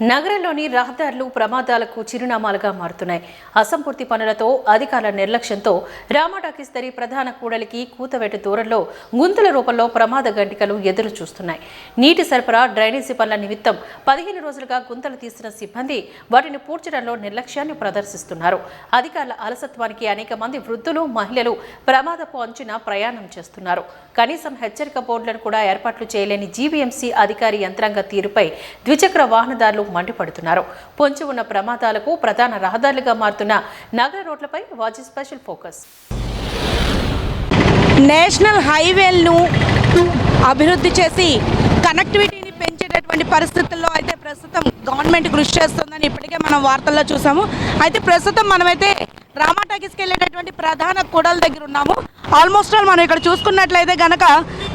నగరంలోని రహదారులు ప్రమాదాలకు చిరునామాలుగా మారుతున్నాయి. అసంపూర్తి పనులతో అధికారుల నిర్లక్ష్యంతో రామాటాకిస్తరి ప్రధాన కూడలికి కూతవేట దూరంలో గుంతల రూపంలో ప్రమాద గంటికలు ఎదురు చూస్తున్నాయి. నీటి సరఫరా డ్రైనేజీ పనుల నిమిత్తం పదిహేను రోజులుగా గుంతలు తీసిన సిబ్బంది వాటిని పూడ్చడంలో నిర్లక్ష్యాన్ని ప్రదర్శిస్తున్నారు. అధికారుల అలసత్వానికి అనేక మంది వృద్ధులు మహిళలు ప్రమాదపు అంచున ప్రయాణం చేస్తున్నారు. కనీసం హెచ్చరిక బోర్డులను కూడా ఏర్పాట్లు చేయలేని జీవీఎంసీ అధికారి యంత్రాంగ తీరుపై ద్విచక్ర వాహనదారులు మండిపడుతున్నారు. పొంచి ఉన్న ప్రమాదాలకు ప్రధాన రహదారులుగా మారుతున్న నగర రోడ్లపై వాచి స్పెషల్ ఫోకస్. నేషనల్ హైవేలను అభివృద్ధి చేసి కనెక్టివిటీని పెంచేటటువంటి పరిస్థితుల్లో అయితే ప్రస్తుతం గవర్నమెంట్ కృషి చేస్తుందని ఇప్పటికే మనం వార్తల్లో చూసాము. అయితే ప్రస్తుతం మనమైతే రామాటాకీస్కి వెళ్ళేటటువంటి ప్రధాన కూడల దగ్గర ఉన్నాము. ఆల్మోస్ట్ ఆల్ మనం ఇక్కడ చూసుకున్నట్లయితే గనక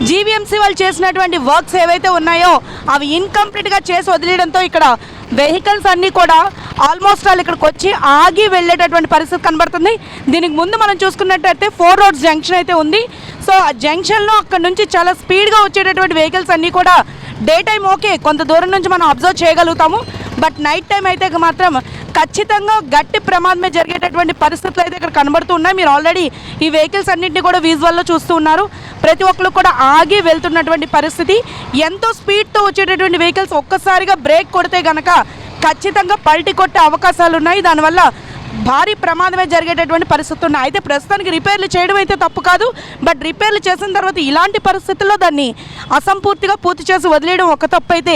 జీవీఎంసీ వాళ్ళు చేసినటువంటి వర్క్స్ ఏవైతే ఉన్నాయో అవి ఇన్కంప్లీట్గా చేసి వదిలేయడంతో ఇక్కడ వెహికల్స్ అన్నీ కూడా ఆల్మోస్ట్ ఆల్ ఇక్కడికి వచ్చి ఆగి వెళ్ళేటటువంటి పరిస్థితి కనబడుతుంది. దీనికి ముందు మనం చూసుకున్నట్టయితే ఫోర్ రోడ్స్ జంక్షన్ అయితే ఉంది. సో ఆ జంక్షన్లో అక్కడ నుంచి చాలా స్పీడ్గా వచ్చేటటువంటి వెహికల్స్ అన్నీ కూడా డే టైం ఓకే కొంత దూరం నుంచి మనం అబ్జర్వ్ చేయగలుగుతాము. బట్ నైట్ టైం అయితే మాత్రం ఖచ్చితంగా గట్టి ప్రమాదమే జరిగేటటువంటి పరిస్థితులు అయితే ఇక్కడ కనబడుతూ ఉన్నాయి. మీరు ఆల్రెడీ ఈ వెహికల్స్ అన్నింటినీ కూడా విజువల్లో చూస్తూ ఉన్నారు. ప్రతి ఒక్కరు కూడా ఆగి వెళ్తున్నటువంటి పరిస్థితి. ఎంతో స్పీడ్తో వచ్చేటటువంటి వెహికల్స్ ఒక్కసారిగా బ్రేక్ కొడితే గనక ఖచ్చితంగా పల్టి కొట్టే అవకాశాలు ఉన్నాయి. దానివల్ల భారీ ప్రమాదమే జరిగేటటువంటి పరిస్థితి ఉన్నాయి. అయితే ప్రస్తుతానికి రిపేర్లు చేయడం అయితే తప్పు కాదు. బట్ రిపేర్లు చేసిన తర్వాత ఇలాంటి పరిస్థితుల్లో దాన్ని అసంపూర్తిగా పూర్తి చేసి వదిలేయడం ఒక తప్పు అయితే.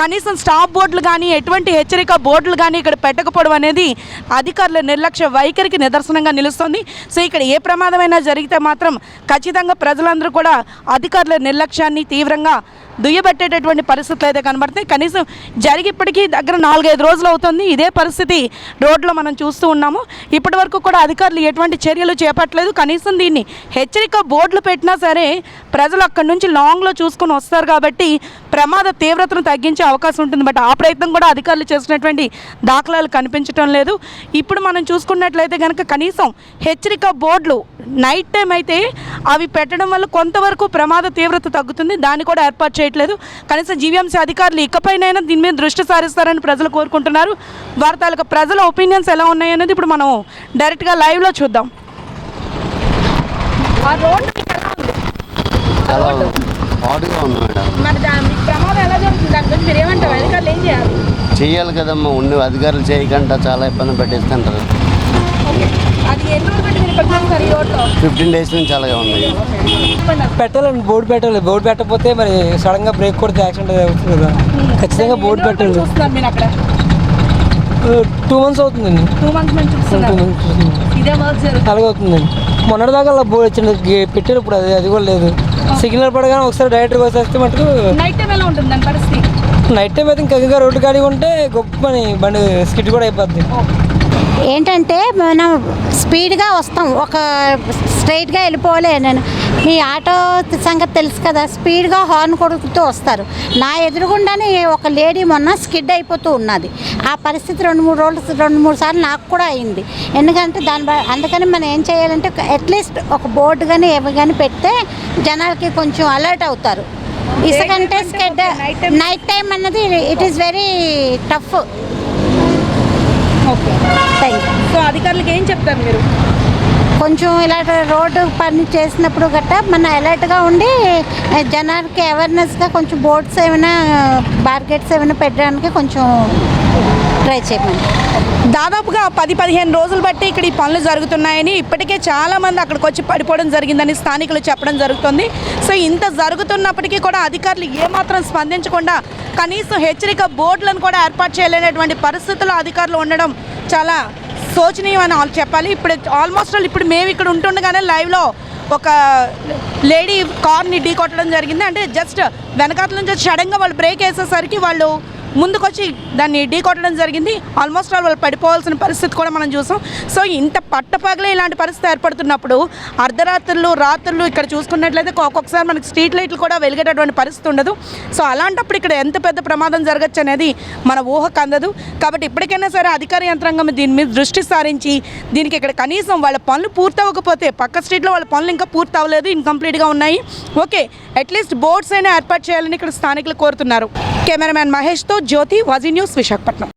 కనీసం స్టాప్ బోర్డులు కానీ ఎటువంటి హెచ్చరిక బోర్డులు కానీ ఇక్కడ పెట్టకపోవడం అనేది అధికారుల నిర్లక్ష్య వైఖరికి నిదర్శనంగా నిలుస్తుంది. సో ఇక్కడ ఏ ప్రమాదమైనా జరిగితే మాత్రం ఖచ్చితంగా ప్రజలందరూ కూడా అధికారుల నిర్లక్ష్యాన్ని తీవ్రంగా దుయ్యబట్టేటటువంటి పరిస్థితులు అయితే కనబడుతున్నాయి. కనీసం జరిగిప్పటికీ దగ్గర నాలుగైదు రోజులు అవుతుంది. ఇదే పరిస్థితి రోడ్లో మనం చూస్తూ ఉన్నాము. ఇప్పటి వరకు కూడా అధికారులు ఎటువంటి చర్యలు చేపట్టలేదు. కనీసం దీన్ని హెచ్చరిక బోర్డులు పెట్టినా సరే ప్రజలు అక్కడి నుంచి లాంగ్లో చూసుకొని వస్తారు కాబట్టి ప్రమాద తీవ్రతను తగ్గించే అవకాశం ఉంటుంది. బట్ ఆ ప్రయత్నం కూడా అధికారులు చేసినటువంటి దాఖలాలు కనిపించడం లేదు. ఇప్పుడు మనం చూసుకున్నట్లయితే కనుక కనీసం హెచ్చరిక బోర్డులు నైట్ టైం అయితే అవి పెట్టడం వల్ల కొంతవరకు ప్రమాద తీవ్రత తగ్గుతుంది. దాన్ని కూడా ఏర్పాటు చేయట్లేదు. కనీసం జీవీఎంసీ అధికారులు ఇకపైనైనా దీని మీద దృష్టి సారిస్తారని ప్రజలు కోరుకుంటున్నారు. వారి తాలూకా ప్రజల ఒపీనియన్స్ ఎలా ఉన్నాయనేది ఇప్పుడు మనం డైరెక్ట్గా లైవ్లో చూద్దాం. ఆ రోడ్డు. హాట్గా ఉంది మేడం. మరి దాని ప్రమాదం ఎలా జరుగుతుంది? దాని గురించి మీరు ఏమంటారు? అధికారులు ఏం చేయాలి? కదమ్మా ఉండి. అధికారులు చేయకుండా చాలా ఇబ్బంది పెట్టిస్తుంటారు. అది ఎన్ని రోజులు పెట్టి మీరు ఇక్కడ చూస్తారు ఈ రోడ్లో? ఫిఫ్టీన్ డేస్ నుంచి అలాగే ఉంది. పెట్టాలండి బోర్డు పెట్టాలి. బోర్డు పెట్టకపోతే మరి సడన్గా బ్రేక్ కొడితే యాక్సిడెంట్ అవుతుంది కదా ఖచ్చితంగా బోర్డు పెట్టాలి. చూస్తున్నారు మీరు అక్కడ? టూ మంత్స్ అవుతుందండి. టూ మంత్స్ నుంచి టూ చూస్తున్నారు మంత్స్ అవుతుంది. ఇదే వర్క్ జరుగుతుంది. అలాగే అవుతుందండి. మొన్నటి దాకా అలా బోర్డు వచ్చింది. పెట్టారు ఇప్పుడు అది అది కూడా లేదు. సిగ్నల్ పడగానే ఒకసారి డైరెక్ట్గా వచ్చేస్తే మటుకు నైట్ టైం ఎలా ఉంటుంది దాని పరిస్థితి? నైట్ టైం అయితే ఇంకా రోడ్డు కాడి ఉంటే గొప్ప పని బండి స్కిడ్ కూడా అయిపోద్ది. ఏంటంటే మనం స్పీడ్గా వస్తాం. ఒక స్ట్రైట్గా వెళ్ళిపోలే నేను ఈ ఆటో సంగతి తెలుసు కదా స్పీడ్గా హార్న్ కొడుకుతూ వస్తారు. నా ఎదురుగుండానే ఒక లేడీ మొన్న స్కిడ్ అయిపోతూ ఉన్నది. ఆ పరిస్థితి రెండు మూడు రోజులు రెండు మూడు సార్లు నాకు కూడా అయింది. ఎందుకంటే దాని అందుకని మనం ఏం చేయాలంటే అట్లీస్ట్ ఒక బోర్డు కానీ ఏమి కానీ పెడితే జనాలకి కొంచెం అలర్ట్ అవుతారు. ఇసుకంటే స్కెడ్ నైట్ టైం అన్నది it is very tough okay thank you so అధికారులకు ఏం చెప్తారు మీరు? కొంచెం ఇలా రోడ్డు పని చేసినప్పుడు గట్టా మన అలర్ట్గా ఉండి జనానికి అవేర్నెస్గా కొంచెం బోర్డ్స్ ఏమైనా బార్గెట్స్ ఏమైనా పెట్టడానికి కొంచెం ట్రై చేయమని. దాదాపుగా పది పదిహేను రోజులు బట్టి ఇక్కడ ఈ పనులు జరుగుతున్నాయని ఇప్పటికే చాలా మంది అక్కడికి వచ్చి పడిపోవడం జరిగిందని స్థానికులు చెప్పడం జరుగుతుంది. సో ఇంత జరుగుతున్నప్పటికీ కూడా అధికారులు ఏమాత్రం స్పందించకుండా కనీసం హెచ్చరిక బోర్డులను కూడా ఏర్పాటు చేయలేనటువంటి పరిస్థితుల్లో అధికారులు ఉండడం చాలా శోచనీయం అని ఆల్ చెప్పాలి. ఇప్పుడు ఆల్మోస్ట్ ఆల్ ఇప్పుడు మేము ఇక్కడ ఉంటుండగానే లైవ్లో ఒక లేడీ కార్ని ఢీ కొట్టడం జరిగింది. అంటే జస్ట్ వెనకాతల నుంచి సడన్గా వాళ్ళు బ్రేక్ వేసేసరికి వాళ్ళు ముందుకొచ్చి దాన్ని ఢీ కొట్టడం జరిగింది. ఆల్మోస్ట్ ఆల్ వాళ్ళు పడిపోవాల్సిన పరిస్థితి కూడా మనం చూసాం. సో ఇంత పట్టపగలే ఇలాంటి పరిస్థితి ఏర్పడుతున్నప్పుడు అర్ధరాత్రులు రాత్రులు ఇక్కడ చూసుకున్నట్లయితే ఒక్కొక్కసారి మనకి స్ట్రీట్ లైట్లు కూడా వెలిగేటటువంటి పరిస్థితి ఉండదు. సో అలాంటప్పుడు ఇక్కడ ఎంత పెద్ద ప్రమాదం జరగచ్చు అనేది మన ఊహకు అందదు. కాబట్టి ఇప్పటికైనా సరే అధికార యంత్రాంగం దీని మీద దృష్టి సారించి దీనికి ఇక్కడ కనీసం వాళ్ళ పనులు పూర్తవ్వకపోతే పక్క స్ట్రీట్లో వాళ్ళ పనులు ఇంకా పూర్తి అవ్వలేదు ఇన్కంప్లీట్గా ఉన్నాయి. ఓకే అట్లీస్ట్ బోర్డ్స్ అయినా ఏర్పాటు చేయాలని ఇక్కడ స్థానికులు కోరుతున్నారు. కెమెరామ్యాన్ మహేష్తో జ్యోతి వజీ న్యూస్ విశాఖపట్నం